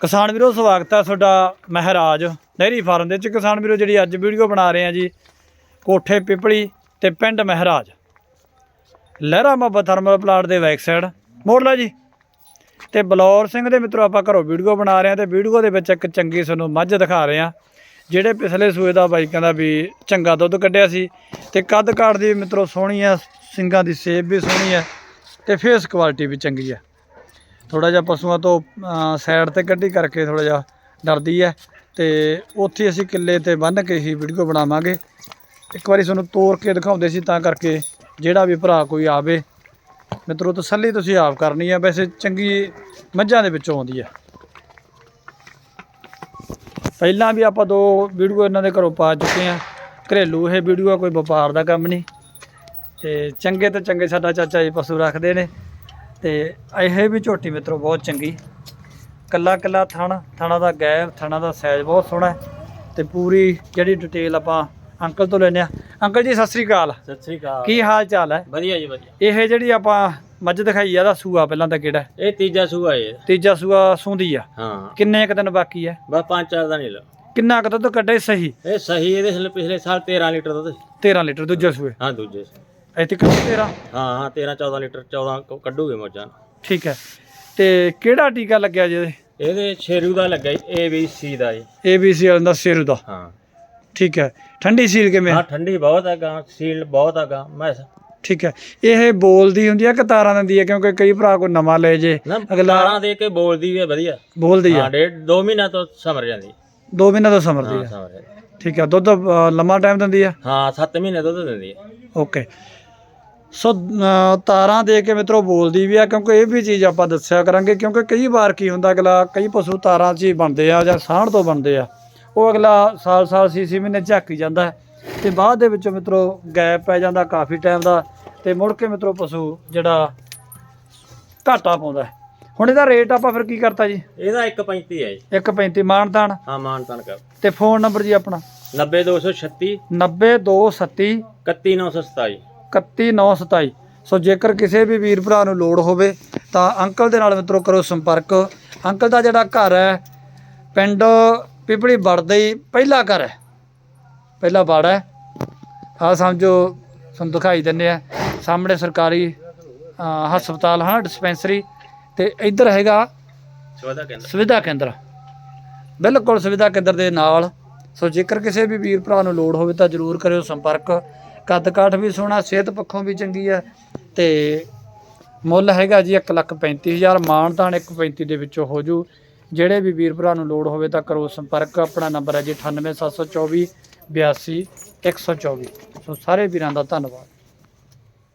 ਕਿਸਾਨ ਵੀਰੋ, ਸਵਾਗਤ ਹੈ ਤੁਹਾਡਾ ਮਹਾਰਾਜ ਡੈਰੀ ਫਾਰਮ ਦੇ ਵਿੱਚ। ਕਿਸਾਨ ਵੀਰੋ, ਜਿਹੜੀ ਅੱਜ ਵੀਡੀਓ ਬਣਾ ਰਹੇ ਆ ਜੀ, ਕੋਠੇ ਪਿਪਲੀ ਤੇ ਪਿੰਡ ਮਹਾਰਾਜ। ਲਹਿਰਾ ਮੁਹੱਬਾ ਥਰਮਲ ਪਲਾਂਟ ਦੇ ਬੈਕ ਸਾਈਡ। ਮੋੜਲਾ ਜੀ, ਤੇ ਬਲੌਰ ਸਿੰਘ ਦੇ ਮਿੱਤਰੋ, ਆਪਾਂ ਘਰੋਂ ਵੀਡੀਓ ਬਣਾ ਰਹੇ ਆ ਤੇ ਵੀਡੀਓ ਦੇ ਵਿੱਚ ਇੱਕ ਚੰਗੀ ਤੁਹਾਨੂੰ ਮੱਝ ਦਿਖਾ ਰਹੇ ਆ, ਜਿਹੜੇ ਪਿਛਲੇ ਸੂਏ ਦਾ ਬਾਈ ਕਹਿੰਦਾ ਵੀ ਚੰਗਾ ਦੁੱਧ ਕੱਢਿਆ ਸੀ ਤੇ ਕੱਦ ਕਾਠ ਦੀ ਮਿੱਤਰੋ ਸੋਹਣੀ ਆ, ਸਿੰਗਾਂ ਦੀ ਸੇਬ ਵੀ ਸੋਹਣੀ ਆ ਤੇ ਫੇਸ ਕੁਆਲਿਟੀ ਵੀ ਚੰਗੀ ਆ। ਥੋੜਾ ਜਿਹਾ ਪਸ਼ੂਆਂ ਤੋਂ ਸਾਈਡ ਤੇ ਕੱਢੀ ਕਰਕੇ ਥੋੜਾ ਜਿਹਾ ਡਰਦੀ ਹੈ। ਤੇ ਉੱਥੇ ਅਸੀਂ ਕਿੱਲੇ ਤੇ ਬੰਨ੍ਹ ਕੇ ਹੀ ਵੀਡੀਓ ਬਣਾਵਾਂਗੇ। ਇੱਕ ਵਾਰੀ ਤੁਹਾਨੂੰ ਤੋੜ ਕੇ ਦਿਖਾਉਂਦੇ ਸੀ, ਤਾਂ ਕਰਕੇ ਜਿਹੜਾ ਵੀ ਭਰਾ ਕੋਈ ਆਵੇ। ਮਿੱਤਰੋ, ਤਸੱਲੀ ਤੁਸੀਂ ਆਪ ਕਰਨੀ ਹੈ। ਵੈਸੇ ਚੰਗੀ ਮੱਝਾਂ ਦੇ ਵਿੱਚੋਂ ਆਉਂਦੀ ਹੈ। ਪਹਿਲਾਂ ਵੀ ਆਪਾਂ ਦੋ ਵੀਡੀਓ ਇਹਨਾਂ ਦੇ ਘਰੋਂ ਪਾ ਚੁੱਕੇ ਆ ਘਰੇਲੂ ਇਹ ਵੀਡੀਓ ਆ, ਕੋਈ ਵਪਾਰ ਦਾ ਕੰਮ ਨਹੀਂ। ਤੇ ਚੰਗੇ ਤੋਂ ਚੰਗੇ ਸਾਡਾ ਚਾਚਾ ਜੀ ਪਸ਼ੂ ਰੱਖਦੇ ਨੇ। ਤੇ ਇਹ ਵੀ ਝੋਟੀ ਮਿੱਤਰੋ ਬਹੁਤ ਚੰਗੀ। ਕੱਲਾ ਕੱਲਾ ਥਣ ਥਣਾ ਦਾ ਗੈਪ ਥਣਾ ਦਾ ਸਾਈਜ਼ ਬਹੁਤ ਸੋਹਣਾ ਹੈ ਤੇ ਪੂਰੀ ਜਿਹੜੀ ਡਿਟੇਲ ਆਪਾਂ ਅੰਕਲ ਤੋਂ ਲੈਨੇ ਆ ਅੰਕਲ ਜੀ ਸਤਿ ਸ੍ਰੀ ਅਕਾਲ। ਸਤਿ ਸ੍ਰੀ ਅਕਾਲ। ਕੀ ਹਾਲ ਚਾਲ ਹੈ? ਵਧੀਆ ਜੀ ਵਧੀਆ। ਇਹ ਜਿਹੜੀ ਆਪਾਂ ਮੱਝ ਦਿਖਾਈ ਆ ਦਾ ਸੂਆ ਪਹਿਲਾਂ ਤਾਂ ਕਿਹੜਾ ਹੈ? ਇਹ ਤੀਜਾ ਸੂਆ ਹੈ। ਤੀਜਾ ਸੂਆ ਸੂੰਦੀ ਆ। ਹਾਂ। ਕਿੰਨੇ ਕੁ ਦਿਨ ਬਾਕੀ ਹੈ? ਬਸ ਪੰਜ ਚਾਰ ਦਾ ਨਹੀਂ ਲਾ। ਕਿੰਨਾ ਕੁ ਦੁੱਧ ਕੱਢੇ ਸਹੀ? ਇਹ ਸਹੀ ਇਹਦੇ ਪਿਛਲੇ ਸਾਲ 13 ਲੀਟਰ ਦੁੱਧ ਸੀ। 13 ਲੀਟਰ ਦੂਜੇ ਸੂਏ। ਹਾਂ ਦੂਜੇ। ਇੱਥੇ ਕਿੰਨੇ 13 ਹਾਂ ਹਾਂ 13 14 ਲੀਟਰ 14 ਕ- ਕੱਢੂਗੇ ਮੋਜਾਂ ਠੀਕ ਹੈ। ਤੇ ਕਿਹੜਾ ਟੀਕਾ ਲੱਗਿਆ ਜੀ ਇਹਦੇ? ਸ਼ੇਰੂ ਦਾ ਲੱਗਾ ਏ ਬੀ ਸੀ ਦਾ ਜੀ। ਏਬੀਸੀ ਵਾਲਾ ਦਾ ਸਿਰ ਦਾ। ਹਾਂ। ਠੀਕ ਹੈ। ਠੰਡੀ ਸੀਲ ਕਿਵੇਂ? ਹਾਂ ਠੰਡੀ ਬਹੁਤ ਹੈਗਾ ਸੀਲ ਬਹੁਤ ਹੈਗਾ ਮੈਂ ਠੀਕ ਹੈ। ਇਹ ਬੋਲਦੀ ਹੁੰਦੀ ਹੈ ਕਿ ਤਾਰਾਂ ਦਿੰਦੀ ਹੈ ਕਿਉਂਕਿ ਕਈ ਭਰਾ ਕੋਈ ਨਵਾਂ ਲੈ ਜੇ ਨਾ ਅਗਲਾ- ਤਾਰਾਂ ਦੇ ਕੇ ਬੋਲਦੀ ਵੀ ਹੈ ਵਧੀਆ। ਬੋਲਦੀ ਹਾਂ ਹੈ ਡੇਢ 2 ਮਹੀਨਾ ਤੋਂ ਸਮਰ ਜਾਂਦੀ। ਦੋ ਮਹੀਨੇ ਤੋਂ ਸਮਰਦੀ ਹਾਂ ਹੈ ਸਮਰ ਜਾਂਦੀ। ਠੀਕ ਹੈ ਦੁੱਧ ਅ, ਲੰਮਾ ਟਾਈਮ ਦਿੰਦੀ ਹੈ ਹਾਂ 7 ਮਹੀਨੇ ਦੁੱਧ ਦਿੰਦੀ ਹੈ ਓਕੇ ਸੋ ਤਾਰਾਂ ਦੇ ਕੇ ਮਿੱਤਰੋ ਬੋਲਦੀ ਵੀ ਆ ਕਿਉਂਕਿ ਇਹ ਵੀ ਚੀਜ਼ ਆਪਾਂ ਦੱਸਿਆ ਕਰਾਂਗੇ ਕਿਉਂਕਿ ਕਈ ਵਾਰ ਕੀ ਹੁੰਦਾ ਅਗਲਾ ਕਈ ਪਸ਼ੂ ਤਾਰਾਂ 'ਚ ਹੀ ਬਣਦੇ ਆ ਜਾਂ ਸਾਂਢ ਤੋਂ ਬਣਦੇ ਆ। ਉਹ ਅਗਲਾ ਸਾਲ ਸਾਲ ਛੇ ਛੇ ਮਹੀਨੇ ਝਾਕੀ ਜਾਂਦਾ ਹੈ। ਤੇ ਬਾਅਦ ਦੇ ਵਿੱਚੋਂ ਮਿੱਤਰੋ ਗੈਪ ਪੈ ਜਾਂਦਾ ਕਾਫੀ ਟਾਈਮ ਦਾ ਤੇ ਮੁੜ ਕੇ ਮਿੱਤਰੋ ਪਸ਼ੂ ਜਿਹੜਾ ਘਾਟਾ ਪਾਉਂਦਾ। ਹੁਣ ਇਹਦਾ ਰੇਟ ਆਪਾਂ ਫਿਰ ਕੀ ਕਰਤਾ ਜੀ? ਇਹਦਾ 1.35 ਹੈ ਜੀ। 1.35 ਮਾਨਤਾਨ? ਹਾਂ ਮਾਨ ਤਾਨ ਕਰ। ਤੇ ਫੋਨ ਨੰਬਰ ਜੀ ਆਪਣਾ? 90236 90237 31927 31927 ਸੋ ਜੇਕਰ ਕਿਸੇ ਵੀ ਵੀਰ ਭਰਾ ਨੂੰ ਲੋੜ ਹੋਵੇ ਤਾਂ ਅੰਕਲ ਦੇ ਨਾਲ ਮਿੱਤਰੋ ਕਰੋ ਸੰਪਰਕ। ਅੰਕਲ ਦਾ ਜਿਹੜਾ ਘਰ ਹੈ ਪਿੰਡ ਪਿਪਲੀ ਵੜਦਾ ਹੀ ਪਹਿਲਾ ਘਰ ਹੈ। ਪਹਿਲਾ ਬਾੜਾ ਹੈ। ਆ ਸਮਝੋ ਤੁਹਾਨੂੰ ਦਿਖਾਈ ਦਿੰਨੇ ਆ। ਸਾਹਮਣੇ ਸਰਕਾਰੀ ਹਸਪਤਾਲ ਹੈ ਡਿਸਪੈਂਸਰੀ ਤੇ ਇੱਧਰ ਹੈਗਾ ਸੁਵਿਧਾ ਕੇਂਦਰ। ਬਿਲਕੁਲ ਸੁਵਿਧਾ ਕੇਂਦਰ ਦੇ ਨਾਲ। ਸੋ ਜੇਕਰ ਕਿਸੇ ਵੀ ਵੀਰ ਭਰਾ ਨੂੰ ਲੋੜ ਹੋਵੇ ਤਾਂ ਜਰੂਰ ਕਰਿਓ ਸੰਪਰਕ। ਕੱਦ ਕਾਠ ਵੀ ਸੋਹਣਾ, ਸਿਹਤ ਪੱਖੋਂ ਵੀ ਚੰਗੀ ਹੈ ਤੇ ਮੁੱਲ ਹੈਗਾ ਜੀ 135000 ਮਾਨਤਾਨ 135 ਦੇ ਵਿੱਚੋਂ ਹੋ ਜੂ। ਜਿਹੜੇ ਵੀ ਵੀਰ ਭਰਾ ਨੂੰ ਲੋੜ ਹੋਵੇ ਤਾਂ ਕਰੋ ਸੰਪਰਕ। ਆਪਣਾ ਨੰਬਰ ਹੈ ਜੀ 98724 82 124 ਸੋ ਸਾਰੇ ਵੀਰਾਂ ਦਾ ਧੰਨਵਾਦ।